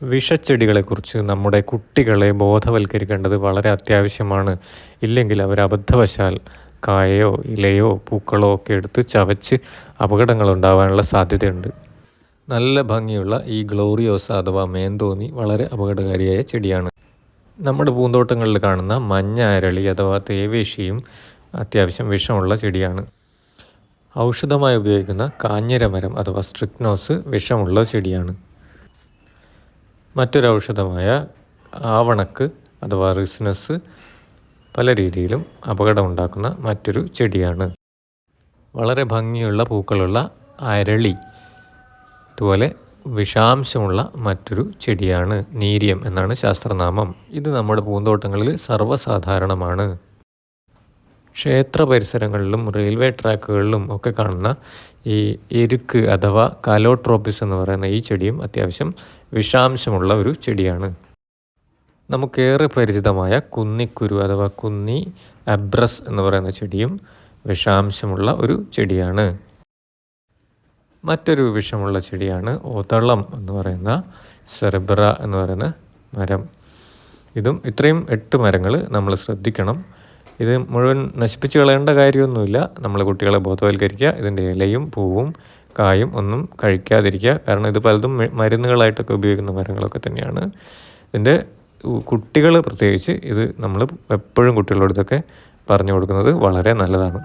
വിഷച്ചെടികളെക്കുറിച്ച് നമ്മുടെ കുട്ടികളെ ബോധവൽക്കരിക്കേണ്ടത് വളരെ അത്യാവശ്യമാണ്. ഇല്ലെങ്കിൽ അവർ അബദ്ധവശാൽ കായയോ ഇലയോ പൂക്കളോ ഒക്കെ എടുത്ത് ചവച്ച് അപകടങ്ങൾ ഉണ്ടാവാനുള്ള സാധ്യതയുണ്ട്. നല്ല ഭംഗിയുള്ള ഈ ഗ്ലോറിയോസ അഥവാ മേന്തോന്നി വളരെ അപകടകാരിയായ ചെടിയാണ്. നമ്മുടെ പൂന്തോട്ടങ്ങളിൽ കാണുന്ന മഞ്ഞ അരളി അഥവാ തേവേശിയും അത്യാവശ്യം വിഷമുള്ള ചെടിയാണ്. ഔഷധമായി ഉപയോഗിക്കുന്ന കാഞ്ഞിരമരം അഥവാ സ്ട്രിക്നോസ് വിഷമുള്ള ചെടിയാണ്. മറ്റൊരു ഔഷധമായ ആവണക്ക് അഥവാ റിസ്നസ് പല രീതിയിലും അപകടമുണ്ടാക്കുന്ന മറ്റൊരു ചെടിയാണ്. വളരെ ഭംഗിയുള്ള പൂക്കളുള്ള അരളി. അതുപോലെ വിഷാംശമുള്ള മറ്റൊരു ചെടിയാണ് നീരിയം എന്നാണ് ശാസ്ത്രനാമം. ഇത് നമ്മുടെ പൂന്തോട്ടങ്ങളിൽ സർവസാധാരണമാണ്. ക്ഷേത്ര പരിസരങ്ങളിലും റെയിൽവേ ട്രാക്കുകളിലും ഒക്കെ കാണുന്ന ഈ എരുക്ക് അഥവാ കാലോട്രോപ്പിസ് എന്ന് പറയുന്ന ഈ ചെടിയും അത്യാവശ്യം വിഷാംശമുള്ള ഒരു ചെടിയാണ്. നമുക്കേറെ പരിചിതമായ കുന്നിക്കുരു അഥവാ കുന്നി അബ്രസ് എന്ന് പറയുന്ന ചെടിയും വിഷാംശമുള്ള ഒരു ചെടിയാണ്. മറ്റൊരു വിഷമുള്ള ചെടിയാണ് ഓതളം എന്ന് പറയുന്ന സെർബറ എന്ന് പറയുന്ന മരം. ഇതും ഇത്രയും എട്ട് മരങ്ങൾ നമ്മൾ ശ്രദ്ധിക്കണം. ഇത് മുഴുവൻ നശിപ്പിച്ച് കളയേണ്ട കാര്യമൊന്നുമില്ല. നമ്മൾ കുട്ടികളെ ബോധവൽക്കരിക്കുക. ഇതിന്റെ ഇലയും പൂവും കായും ഒന്നും കഴിക്കാതിരിക്കുക. കാരണം ഇത് പലതും മരുന്നുകളായിട്ടൊക്കെ ഉപയോഗിക്കുന്ന മരങ്ങളൊക്കെ തന്നെയാണ്. ഇതിന്റെ കുട്ടികൾ പ്രത്യേകിച്ച് ഇത് നമ്മൾ എപ്പോഴും കുട്ടികളുടെ അടുത്തൊക്കെ പറഞ്ഞു കൊടുക്കുന്നത് വളരെ നല്ലതാണ്.